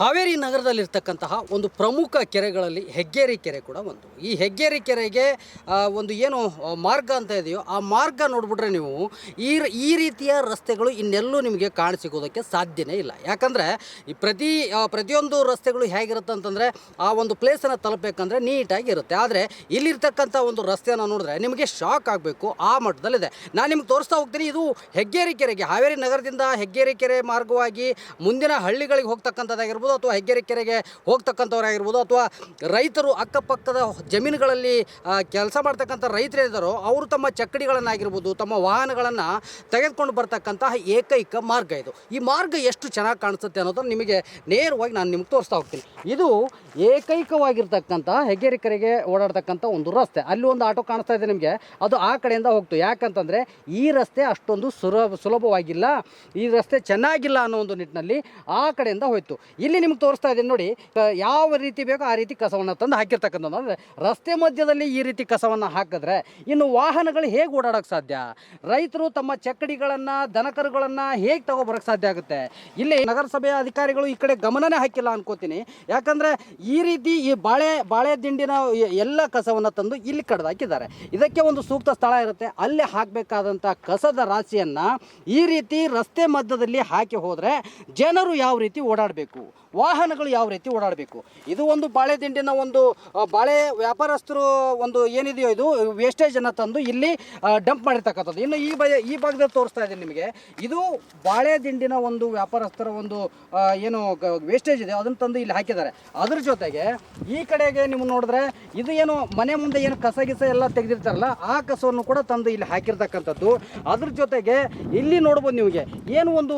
ಹಾವೇರಿ ನಗರದಲ್ಲಿರ್ತಕ್ಕಂತಹ ಒಂದು ಪ್ರಮುಖ ಕೆರೆಗಳಲ್ಲಿ ಹೆಗ್ಗೇರಿ ಕೆರೆ ಕೂಡ ಒಂದು. ಈ ಹೆಗ್ಗೇರಿ ಕೆರೆಗೆ ಒಂದು ಏನು ಮಾರ್ಗ ಅಂತ ಇದೆಯೋ, ಆ ಮಾರ್ಗ ನೋಡಿಬಿಟ್ರೆ ನೀವು ಈ ಈ ರೀತಿಯ ರಸ್ತೆಗಳು ಇನ್ನೆಲ್ಲೂ ನಿಮಗೆ ಕಾಣಸಿಗೋದಕ್ಕೆ ಸಾಧ್ಯನೇ ಇಲ್ಲ. ಯಾಕಂದರೆ ಈ ಪ್ರತಿ ಪ್ರತಿಯೊಂದು ರಸ್ತೆಗಳು ಹೇಗಿರುತ್ತೆ ಅಂತಂದರೆ, ಆ ಒಂದು ಪ್ಲೇಸನ್ನು ತಲುಪಬೇಕಂದ್ರೆ ನೀಟಾಗಿ ಇರುತ್ತೆ. ಆದರೆ ಇಲ್ಲಿರ್ತಕ್ಕಂಥ ಒಂದು ರಸ್ತೆಯನ್ನು ನೋಡಿದ್ರೆ ನಿಮಗೆ ಶಾಕ್ ಆಗಬೇಕು, ಆ ಮಟ್ಟದಲ್ಲಿದೆ. ನಾನು ನಿಮ್ಗೆ ತೋರಿಸ್ತಾ ಹೋಗ್ತೀನಿ, ಇದು ಹೆಗ್ಗೇರಿ ಕೆರೆಗೆ, ಹಾವೇರಿ ನಗರದಿಂದ ಹೆಗ್ಗೇರಿ ಕೆರೆ ಮಾರ್ಗವಾಗಿ ಮುಂದಿನ ಹಳ್ಳಿಗಳಿಗೆ ಹೋಗ್ತಕ್ಕಂಥದ್ದಾಗಿರ್ಬೋದು ಅಥವಾ ಹೆಗ್ಗೆರೆ ಕೆರೆಗೆ ಹೋಗ್ತಕ್ಕಂಥವ್ರಾಗಿರ್ಬೋದು ಅಥವಾ ರೈತರು ಅಕ್ಕಪಕ್ಕದ ಜಮೀನುಗಳಲ್ಲಿ ಕೆಲಸ ಮಾಡ್ತಕ್ಕಂಥ ರೈತರೇನಿದ್ದಾರೋ ಅವರು ತಮ್ಮ ಚಕ್ಕಡಿಗಳನ್ನಾಗಿರ್ಬೋದು, ತಮ್ಮ ವಾಹನಗಳನ್ನು ತೆಗೆದುಕೊಂಡು ಬರ್ತಕ್ಕಂತಹ ಏಕೈಕ ಮಾರ್ಗ ಇದು. ಈ ಮಾರ್ಗ ಎಷ್ಟು ಚೆನ್ನಾಗಿ ಕಾಣಿಸುತ್ತೆ ಅನ್ನೋದನ್ನು ನಿಮಗೆ ನೇರವಾಗಿ ನಾನು ನಿಮ್ಗೆ ತೋರಿಸ್ತಾ ಹೋಗ್ತೀನಿ. ಇದು ಏಕೈಕವಾಗಿರ್ತಕ್ಕಂಥ ಹೆಗ್ಗೆರೆ ಕೆರೆಗೆ ಓಡಾಡ್ತಕ್ಕಂಥ ಒಂದು ರಸ್ತೆ. ಅಲ್ಲಿ ಒಂದು ಆಟೋ ಕಾಣಿಸ್ತಾ ಇದೆ ನಿಮಗೆ. ಅದು ಆ ಕಡೆಯಿಂದ ಹೋಗ್ತು. ಯಾಕಂತಂದರೆ ಈ ರಸ್ತೆ ಅಷ್ಟೊಂದು ಸುಲಭ ಸುಲಭವಾಗಿಲ್ಲ. ಈ ರಸ್ತೆ ಚೆನ್ನಾಗಿಲ್ಲ ಅನ್ನೋ ಒಂದು ನಿಟ್ಟಿನಲ್ಲಿ ಆ ಕಡೆಯಿಂದ ಹೋಯ್ತು. ಇಲ್ಲಿ ನಿಮ್ಗೆ ತೋರಿಸ್ತಾ ಇದ್ದೀನಿ ನೋಡಿ. ಯಾವ ರೀತಿ ಬೇಕೋ ಆ ರೀತಿ ಕಸವನ್ನು ತಂದು ಹಾಕಿರ್ತಕ್ಕಂಥದ್ದು. ಅಂದರೆ ರಸ್ತೆ ಮಧ್ಯದಲ್ಲಿ ಈ ರೀತಿ ಕಸವನ್ನು ಹಾಕಿದ್ರೆ ಇನ್ನು ವಾಹನಗಳು ಹೇಗೆ ಓಡಾಡೋಕ್ಕೆ ಸಾಧ್ಯ? ರೈತರು ತಮ್ಮ ಚಕ್ಕಡಿಗಳನ್ನು, ದನಕರುಗಳನ್ನು ಹೇಗೆ ತಗೊಬರಕ್ಕೆ ಸಾಧ್ಯ ಆಗುತ್ತೆ? ಇಲ್ಲಿ ನಗರಸಭೆಯ ಅಧಿಕಾರಿಗಳು ಈ ಕಡೆ ಗಮನನೇ ಹಾಕಿಲ್ಲ ಅನ್ಕೋತೀನಿ. ಯಾಕಂದರೆ ಈ ರೀತಿ ಈ ಬಾಳೆ ಬಾಳೆ ದಿಂಡಿನ ಎಲ್ಲ ಕಸವನ್ನು ತಂದು ಇಲ್ಲಿ ಕಡ್ದು ಹಾಕಿದ್ದಾರೆ. ಇದಕ್ಕೆ ಒಂದು ಸೂಕ್ತ ಸ್ಥಳ ಇರುತ್ತೆ. ಅಲ್ಲಿ ಹಾಕಬೇಕಾದಂಥ ಕಸದ ರಾಶಿಯನ್ನು ಈ ರೀತಿ ರಸ್ತೆ ಮಧ್ಯದಲ್ಲಿ ಹಾಕಿ ಹೋದರೆ ಜನರು ಯಾವ ರೀತಿ ಓಡಾಡಬೇಕು? ವಾಹನಗಳು ಯಾವ ರೀತಿ ಓಡಾಡಬೇಕು? ಇದು ಒಂದು ಬಾಳೆ ದಿಂಡಿನ ಒಂದು ಬಾಳೆ ವ್ಯಾಪಾರಸ್ಥರು ಒಂದು ಏನಿದೆಯೋ ಇದು ವೇಸ್ಟೇಜನ್ನು ತಂದು ಇಲ್ಲಿ ಡಂಪ್ ಮಾಡಿರ್ತಕ್ಕಂಥದ್ದು. ಇನ್ನು ಈ ಈ ಭಾಗದಲ್ಲಿ ತೋರಿಸ್ತಾ ಇದ್ದೀನಿ ನಿಮಗೆ. ಇದು ಬಾಳೆ ದಿಂಡಿನ ಒಂದು ವ್ಯಾಪಾರಸ್ಥರ ಒಂದು ಏನು ವೇಸ್ಟೇಜ್ ಇದೆ. ಅದನ್ನು ತಂದು ಇಲ್ಲಿ ಹಾಕಿದ್ದಾರೆ. ಅದ್ರ ಜೊತೆಗೆ ಈ ಕಡೆಗೆ ನೀವು ನೋಡಿದ್ರೆ ಇದು ಏನು ಮನೆ ಮುಂದೆ ಏನು ಕಸ ಗಿಸ ಎಲ್ಲ ತೆಗೆದಿರ್ತಾರಲ್ಲ, ಆ ಕಸವನ್ನು ಕೂಡ ತಂದು ಇಲ್ಲಿ ಹಾಕಿರ್ತಕ್ಕಂಥದ್ದು. ಅದ್ರ ಜೊತೆಗೆ ಇಲ್ಲಿ ನೋಡ್ಬೋದು ನಿಮಗೆ, ಏನು ಒಂದು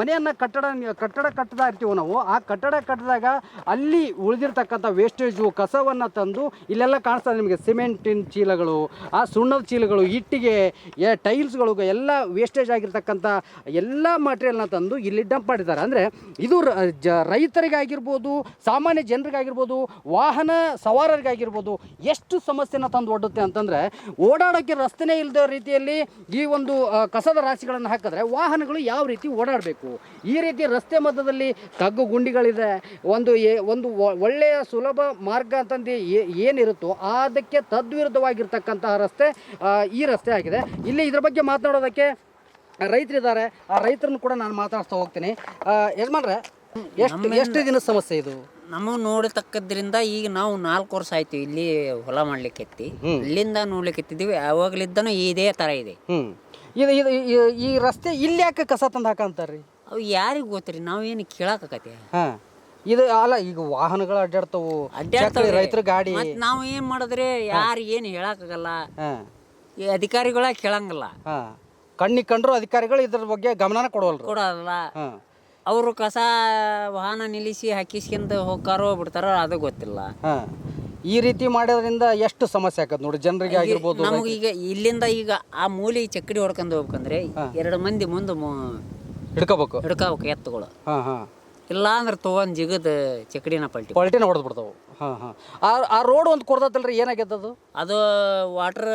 ಮನೆಯನ್ನ ಕಟ್ಟಡ ಕಟ್ಟಡ ಕಟ್ಟದ ಇರ್ತೀವೋ ನಾವು, ಆ ಕಟ್ಟಡ ಕಟ್ಟಿದಾಗ ಅಲ್ಲಿ ಉಳಿದಿರ್ತಕ್ಕಂಥ ವೇಸ್ಟೇಜು ಕಸವನ್ನು ತಂದು ಇಲ್ಲೆಲ್ಲ ಕಾಣಿಸ್ತದೆ ನಿಮಗೆ. ಸಿಮೆಂಟಿನ ಚೀಲಗಳು, ಆ ಸುಣ್ಣದ ಚೀಲಗಳು, ಇಟ್ಟಿಗೆ ಟೈಲ್ಸ್ಗಳು ಎಲ್ಲ ವೇಸ್ಟೇಜ್ ಆಗಿರ್ತಕ್ಕಂಥ ಎಲ್ಲ ಮಟೀರಿಯಲ್ನ ತಂದು ಇಲ್ಲಿ ಡಂಪ್ ಮಾಡಿದ್ದಾರೆ. ಅಂದರೆ ಇದು ಜ, ರೈತರಿಗಾಗಿರ್ಬೋದು, ಸಾಮಾನ್ಯ ಜನರಿಗಾಗಿರ್ಬೋದು, ವಾಹನ ಸವಾರರಿಗಾಗಿರ್ಬೋದು, ಎಷ್ಟು ಸಮಸ್ಯೆನ ತಂದು ಒಡ್ಡುತ್ತೆ ಅಂತಂದರೆ ಓಡಾಡೋಕ್ಕೆ ರಸ್ತೆನೇ ಇಲ್ಲದ ರೀತಿಯಲ್ಲಿ ಈ ಒಂದು ಕಸದ ರಾಶಿಗಳನ್ನು ಹಾಕಿದ್ರೆ ವಾಹನಗಳು ಯಾವ ರೀತಿ ಓಡಾಡಬೇಕು? ಈ ರೀತಿ ರಸ್ತೆ ಮಧ್ಯದಲ್ಲಿ ತಗ್ಗು ಗುಂಡಿಗಳಿದೆ ಒಂದು ಏ- ಒಂದು ಒಳ್ಳೆಯ ಸುಲಭ ಮಾರ್ಗ ಅಂತಂದು ಏನಿರುತ್ತೋ ಅದಕ್ಕೆ ತದ್ವಿರುದ್ಧವಾಗಿರ್ತಕ್ಕಂತಹ ರಸ್ತೆ ಈ ರಸ್ತೆ ಆಗಿದೆ. ಇಲ್ಲಿ ಇದ್ರ ಬಗ್ಗೆ ಮಾತನಾಡೋದಕ್ಕೆ ರೈತರಿದ್ದಾರೆ. ಆ ರೈತರನ್ನು ಕೂಡ ನಾನು ಮಾತಾಡ್ತಾ ಹೋಗ್ತೀನಿ. ಯಜಮಾನ್ರೆ ಎಷ್ಟು ಎಷ್ಟು ದಿನದ ಸಮಸ್ಯೆ ಇದು? ನಮಗೆ ನೋಡತಕ್ಕದ್ರಿಂದ ಈಗ ನಾವು ನಾಲ್ಕು ವರ್ಷ ಆಯ್ತು ಇಲ್ಲಿ ಹೊಲ ಮಾಡ್ಲಿಕ್ಕೆ ಎತ್ತಿ. ಇಲ್ಲಿಂದ ನೋಡ್ಲಿಕ್ಕೆ ಅವಾಗಲಿದ್ದನು ಇದೇ ಥರ ಇದೆ. ಈ ರಸ್ತೆ ಇಲ್ಲಿ ಯಾಕೆ ಕಸ ತಂದು ಹಾಕಂತಾರ್ರಿ? ಅವು ಯಾರಿಗೆ ಗೊತ್ತ್ರಿ? ನಾವೇನು ಕೇಳಾಕತಿ ಹಾ. ಇದು ಅಲ್ಲ ಈಗ ವಾಹನಗಳು ಅಡ್ಡಾಡ್ತಾವು ಅಡ್ಡಾಡ್ತಾವ್ರಿ. ರೈತರ ಗಾಡಿ. ಮತ್ತು ನಾವು ಏನು ಮಾಡಿದ್ರೆ? ಯಾರು ಏನು ಹೇಳಕ್ಕಾಗಲ್ಲ ಹಾ. ಈ ಅಧಿಕಾರಿಗಳ ಕೇಳಂಗಲ್ಲ. ಹಾ. ಕಣ್ಣಿಗೆ ಕಂಡ್ರು ಅಧಿಕಾರಿಗಳು ಇದ್ರ ಬಗ್ಗೆ ಗಮನನ ಕೊಡವಲ್ರು. ಕೊಡಲ್ಲ ಹಾ. ಅವರು ಕಸ ವಾಹನ ನಿಲ್ಲಿಸಿ ಹಾಕಿಸ್ಕೊಂಡು ಹೋಗ್ತಾರೋ ಬಿಡ್ತಾರೋ ಅದು ಗೊತ್ತಿಲ್ಲ. ಹಾ. ಈ ರೀತಿ ಮಾಡೋದ್ರಿಂದ ಎಷ್ಟು ಸಮಸ್ಯೆ ಆಕತ್ ನೋಡಿ ಜನರಿಗೆ ಆಗಿರ್ಬೋದು ನಮಗೆ ಈಗ ಇಲ್ಲಿಂದ ಈಗ ಆ ಮೂಲಿ ಚಕ್ಕಡಿ ಹೊಡ್ಕೊಂಡು ಹೋಗ್ಬೇಕಂದ್ರೆ ಎರಡು ಮಂದಿ ಮುಂದೆ ಹಿಡ್ಕೋಬೇಕು. ಹಿಡ್ಕೋಬೇಕು ಎತ್ತುಗಳು. ಹಾ ಹಾ. ಇಲ್ಲ ಅಂದ್ರೆ ತೊಗೊಂಡ್ ಜಿಗದ ಚಕಡಿನ ಪಲ್ಟಿ. ಪಲ್ಟಿನ ಹೊಡೆದು ಬಿಡ್ತಾವು ಹಾಂ ಹಾ. ಆ ಆ ರೋಡ್ ಒಂದು ಕೊಡ್ದತ್ತಲ್ರಿ ಏನಾಗೈತೆ ಅದು? ಅದು ವಾಟರ್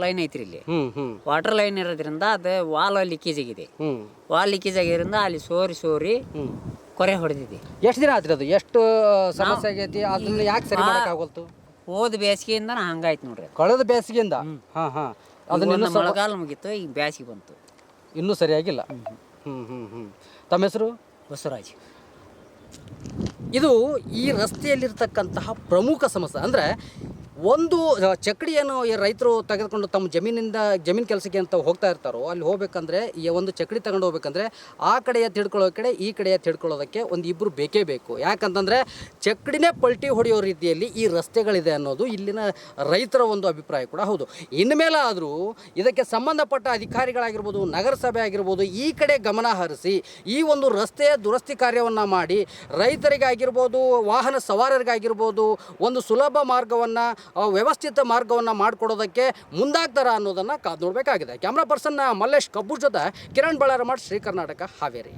ಲೈನ್ ಐತ್ರಿ ಇಲ್ಲಿ. ಹ್ಞೂ ಹ್ಞೂ ವಾಟರ್ ಲೈನ್ ಇರೋದ್ರಿಂದ ಅದು ವಾಲ್ ಲೀಕೇಜ್ ಆಗಿದೆ. ವಾಲ್ ಲೀಕೇಜ್ ಆಗಿರೋದ್ರಿಂದ ಅಲ್ಲಿ ಸೋರಿ ಸೋರಿ ಕೊರೆ ಹೊಡೆದಿದೆ. ಎಷ್ಟು ದಿನ ಆತ್ರಿ ಅದು? ಎಷ್ಟು ಸಮಸ್ಯೆ ಆಗೈತಿ? ಅದನ್ನ ಯಾಕೆ ಸರಿ ಮಾಡೋಕ್ಕಾಗಲ್ತು? ಹೋದ ಬೇಸಿಗೆಯಿಂದ ಹಂಗಾಯ್ತು ನೋಡ್ರಿ ಕಳೆದ ಬೇಸಿಗೆಯಿಂದ? ಹಾ ಹಾ. ಅದನ್ನ ಮಳೆಗಾಲ ಮುಗೀತು ಈಗ ಬೇಸಿಗೆ ಬಂತು. ಇನ್ನೂ ಸರಿಯಾಗಿಲ್ಲ. ಹ್ಮ್ ಹ್ಮ್ ಹ್ಮ್. ತಮ್ಮ ಹೆಸರು? ಬಸವರಾಜ್. ಇದು ಈ ರಸ್ತೆಯಲ್ಲಿರ್ತಕ್ಕಂತಹ ಪ್ರಮುಖ ಸಮಸ್ಯೆ. ಅಂದರೆ ಒಂದು ಚಕ್ಡಿಯನ್ನು ಏನು ಈ ರೈತರು ತೆಗೆದುಕೊಂಡು ತಮ್ಮ ಜಮೀನಿಂದ, ಜಮೀನು ಕೆಲಸಕ್ಕೆ ಅಂತ ಹೋಗ್ತಾ ಇರ್ತಾರೋ, ಅಲ್ಲಿ ಹೋಗ್ಬೇಕಂದ್ರೆ, ಈ ಒಂದು ಚಕ್ಕಡಿ ತಗೊಂಡು ಹೋಗ್ಬೇಕಂದ್ರೆ, ಆ ಕಡೆಯ ತಿಳ್ಕೊಳ್ಳೋ ಕಡೆ, ಈ ಕಡೆಯ ತಿಳ್ಕೊಳ್ಳೋದಕ್ಕೆ ಒಂದು ಇಬ್ಬರು ಬೇಕೇ ಬೇಕು. ಯಾಕಂತಂದರೆ ಚಕ್ಕಡಿನೇ ಪಲ್ಟಿ ಹೊಡೆಯೋ ರೀತಿಯಲ್ಲಿ ಈ ರಸ್ತೆಗಳಿದೆ ಅನ್ನೋದು ಇಲ್ಲಿನ ರೈತರ ಒಂದು ಅಭಿಪ್ರಾಯ ಕೂಡ ಹೌದು. ಇನ್ಮೇಲೆ ಆದರೂ, ಇದಕ್ಕೆ ಸಂಬಂಧಪಟ್ಟ ಅಧಿಕಾರಿಗಳಾಗಿರ್ಬೋದು, ನಗರಸಭೆ ಆಗಿರ್ಬೋದು, ಈ ಕಡೆ ಗಮನ ಹರಿಸಿ, ಈ ಒಂದು ರಸ್ತೆಯ ದುರಸ್ತಿ ಕಾರ್ಯವನ್ನು ಮಾಡಿ, ರೈತರಿಗಾಗಿರ್ಬೋದು, ವಾಹನ ಸವಾರರಿಗಾಗಿರ್ಬೋದು, ಒಂದು ಸುಲಭ ಮಾರ್ಗವನ್ನು ವ್ಯವಸ್ಥಿತ ಮಾರ್ಗವನ್ನು ಮಾಡಿಕೊಡೋದಕ್ಕೆ ಮುಂದಾಗ್ತಾರ ಅನ್ನೋದನ್ನು ಕಾದು ನೋಡಬೇಕಾಗಿದೆ. ಕ್ಯಾಮ್ರಾ ಪರ್ಸನ್ನ ಮಲ್ಲೇಶ್ ಕಬ್ಬೂರ್ ಜೊತೆ ಕಿರಣ್ ಬಳ್ಳಾರಮಠ್ ಶ್ರೀ ಕರ್ನಾಟಕ ಹಾವೇರಿ.